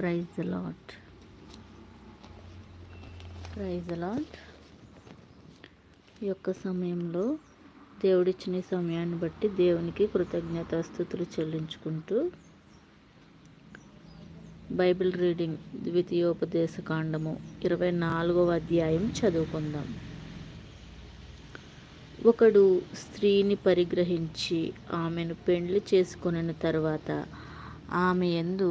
Praise lot praise lot ఈ యొక్క సమయంలో దేవుడిచ్చిన సమయాన్ని బట్టి దేవునికి కృతజ్ఞతాస్థుతులు చెల్లించుకుంటూ బైబిల్ రీడింగ్ ద్వితీయోపదేశ కాండము ఇరవై నాలుగవ అధ్యాయం చదువుకుందాం. ఒకడు స్త్రీని పరిగ్రహించి ఆమెను పెండ్లి చేసుకున్న తర్వాత ఆమె ఎందు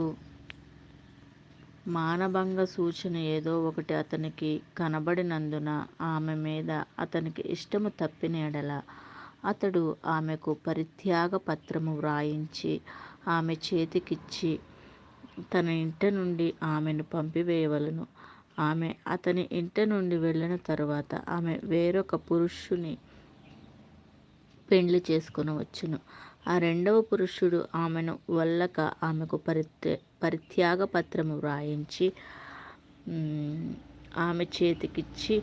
మానభంగ సూచన ఏదో ఒకటి అతనికి కనబడినందున ఆమె మీద అతనికి ఇష్టము తప్పిన ఎడల అతడు ఆమెకు పరిత్యాగ పత్రము వ్రాయించి ఆమె చేతికిచ్చి తన ఇంట నుండి ఆమెను పంపివేయవలను. ఆమె అతని ఇంట నుండి వెళ్ళిన తరువాత ఆమె వేరొక పురుషుని పెండ్లి చేసుకుని వచ్చును ఆ రెండవ పురుషుడు ఆమెను వల్లక ఆమెకు పరిత్య పరిత్యాగ పత్రము వ్రాయించి ఆమె చేతికిచ్చి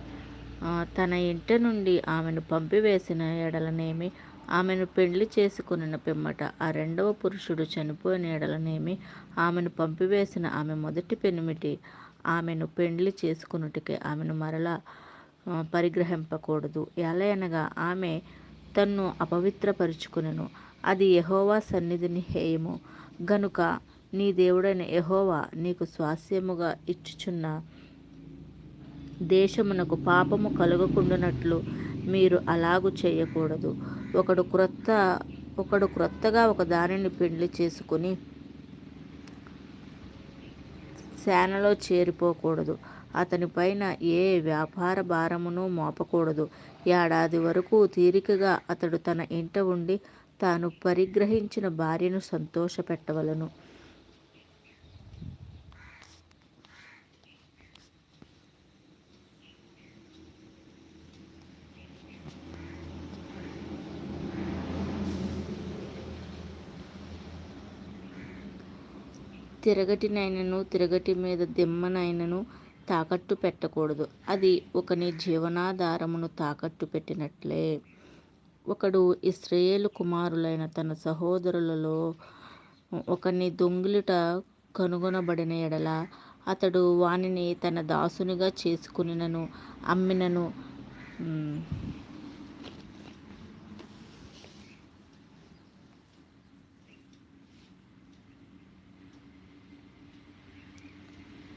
తన ఇంట నుండి ఆమెను పంపివేసిన ఎడలనేమి ఆమెను పెళ్ళి చేసుకున్న పిమ్మట ఆ రెండవ పురుషుడు చనిపోయిన ఎడలనేమి ఆమెను పంపివేసిన ఆమె మొదటి పెనిమిటి ఆమెను పెండ్లి చేసుకున్నటికే ఆమెను మరలా పరిగ్రహింపకూడదు. ఎలా అనగా ఆమె తన్ను అపవిత్రపరుచుకునను. అది యహోవా సన్నిధిని హేయము. గనుక నీ దేవుడైన యహోవా నీకు స్వాస్యముగా ఇచ్చుచున్న దేశమునకు పాపము కలుగకుండానట్లు మీరు అలాగు చేయకూడదు. ఒకడు క్రొత్త ఒకడు క్రొత్తగా ఒక దానిని పెండ్లి చేసుకుని సేనలో చేరిపోకూడదు. అతని పైన ఏ వ్యాపార భారమును మోపకూడదు. ఏడాది వరకు తీరికగా అతడు తన ఇంట ఉండి తాను పరిగ్రహించిన భార్యను సంతోషపెట్టవలను. తిరగటినైనను తిరగటి మీద దిమ్మనైనను తాకట్టు పెట్టకూడదు. అది ఒకని జీవనాధారమును తాకట్టు పెట్టినట్లే. ఒకడు ఇస్రాయేలు కుమారులైన తన సహోదరులలో ఒకని దొంగిలిట కనుగొనబడిన ఎడల అతడు వానిని తన దాసునిగా చేసుకునినను అమ్మినను.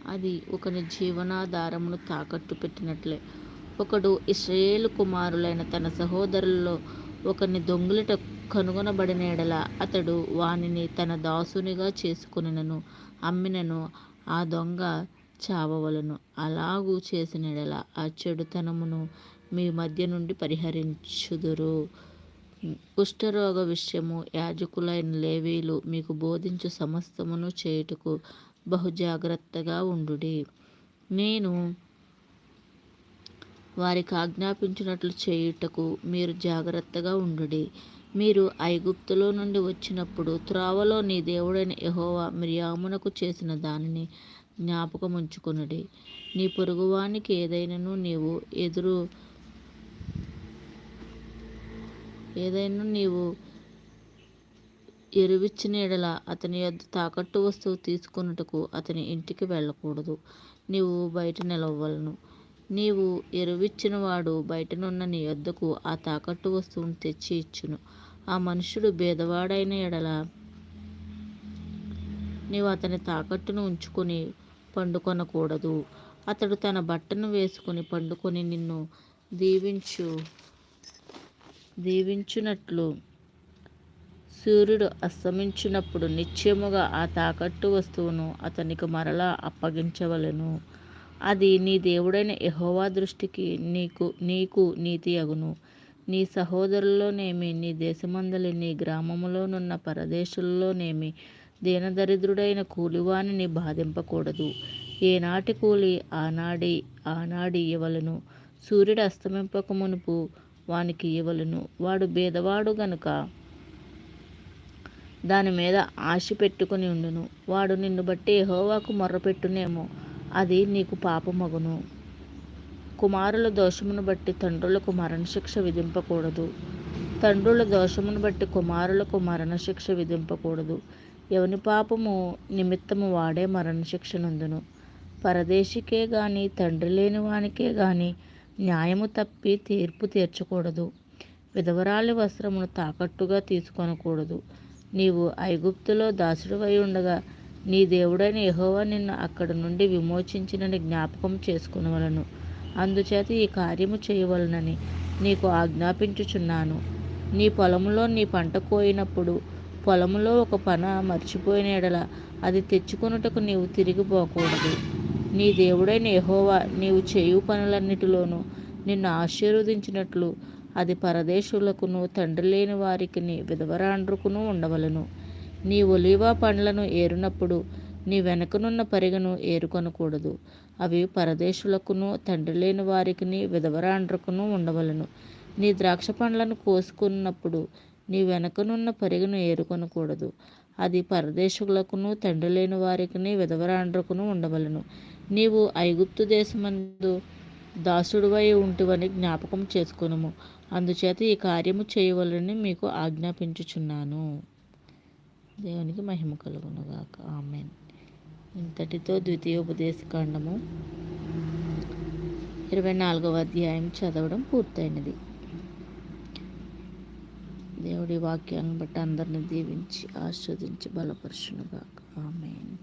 అది ఒకని జీవనాధారమును తాకట్టు పెట్టినట్లే. ఒకడు ఇస్రాయేలు కుమారులైన తన సహోదరులలో ఒకరిని దొంగలట కనుగొనబడిన ఎడల అతడు వానిని తన దాసునిగా చేసుకునినను అమ్మినను ఆ దొంగ చావవలను. అలాగూ చేసిన ఎడల ఆ చెడుతనమును మీ మధ్య నుండి పరిహరించుదురు. కుష్ఠరోగ విషయము యాజకులైన లేవీలు మీకు బోధించు సమస్తమును చేయుటకు బహుజాగ్రత్తగా ఉండుడి. నేను వారికి ఆజ్ఞాపించినట్లు చేయుటకు మీరు జాగ్రత్తగా ఉండుడి. మీరు ఐగుప్తులో నుండి వచ్చినప్పుడు త్రోవలో నీ దేవుడైన యహోవా మిరియామునకు చేసిన దానిని జ్ఞాపకముంచుకునుడి. నీ పొరుగువానికి ఏదైనాను నీవు ఎదురు ఏదైనా నీవు ఎరువిచ్చిన ఎడల అతని యొద్ తాకట్టు వస్తువు తీసుకున్నట్టుకు అతని ఇంటికి వెళ్ళకూడదు. నీవు బయట నిలవలను నీవు ఎరువిచ్చినవాడు బయటనున్న నీ యొద్దకు ఆ తాకట్టు వస్తువును తెచ్చి ఇచ్చును. ఆ మనుషుడు భేదవాడైన ఎడల నీవు అతని తాకట్టును ఉంచుకొని పండుకొనకూడదు. అతడు తన బట్టను వేసుకుని పండుకొని నిన్ను దీవించు దీవించునట్లు సూర్యుడు అస్తమించినప్పుడు నిశ్చయముగా ఆ తాకట్టు వస్తువును అతనికి మరలా అప్పగించవలను. అది నీ దేవుడైన యహోవా దృష్టికి నీకు నీకు నీతి అగును. నీ సహోదరుల్లోనేమి నీ దేశమందలి నీ గ్రామములోనున్న పరదేశుల్లోనేమి దీనదరిద్రుడైన కూలివానిని బాధింపకూడదు. ఏనాటి కూలి ఆనాడి ఆనాడి ఇవ్వలను సూర్యుడు అస్తమింపక మునుపు వానికి ఇవ్వలను వాడు బేదవాడు గనుక దాని మీద ఆశ పెట్టుకుని ఉండును. వాడు నిన్ను బట్టి యహోవాకు మొర్రపెట్టునేమో. అది నీకు పాపమగును కుమారుల దోషమును బట్టి తండ్రులకు మరణశిక్ష విధింపకూడదు. తండ్రుల దోషమును బట్టి కుమారులకు మరణశిక్ష విధింపకూడదు. ఎవని పాపము నిమిత్తము వాడే మరణశిక్ష నందును. పరదేశికే గాని తండ్రి లేని వానికే గాని న్యాయము తప్పి తీర్పు తీర్చకూడదు. విధవరాలి వస్త్రమును తాకట్టుగా తీసుకొనకూడదు. నీవు ఐగుప్తులో దాసుడివై ఉండగా నీ దేవుడైన యహోవా నిన్ను అక్కడ నుండి విమోచించినని జ్ఞాపకం చేసుకునవలను. అందుచేత ఈ కార్యము చేయవలనని నీకు ఆజ్ఞాపించుచున్నాను. నీ పొలంలో నీ పంట కోయినప్పుడు పొలంలో ఒక పన మర్చిపోయిన ఎడల అది తెచ్చుకొనుటకు నీవు తిరిగిపోకూడదు నీ దేవుడైన యహోవా నీవు చేయు పనులన్నిటిలోనూ నిన్ను ఆశీర్వదించినట్లు అది పరదేశులకును తండ్రి లేని వారికిని విధవరాండ్రుకును ఉండవలను. నీ ఒలీవా పండ్లను ఏరునప్పుడు నీ వెనకనున్న పరిగను ఏరుకొనకూడదు. అవి పరదేశులకును తండ్రి లేని వారికిని విధవరాండ్రకును ఉండవలను. నీ ద్రాక్ష పండ్లను కోసుకున్నప్పుడు నీ వెనకనున్న పరిగను ఏరుకొనకూడదు. అది పరదేశులకును తండ్రి లేని వారికిని విధవరాండ్రకును ఉండవలను. నీవు ఐగుప్తు దేశమందు దాసుడువై ఉంటివని జ్ఞాపకం చేసుకునుము. అందుచేత ఈ కార్యము చేయవలని మీకు ఆజ్ఞాపించుచున్నాను. దేవునికి మహిమ కలుగునుగాక. ఆమెన్. ఇంతటితో ద్వితీయోపదేశకాండము ఇరవై నాలుగవ అధ్యాయం చదవడం పూర్తయినది. దేవుడి వాక్యాన్ని బట్టి అందరిని దీవించి ఆస్వాదించి బలపరుచునుగాక. ఆమెన్.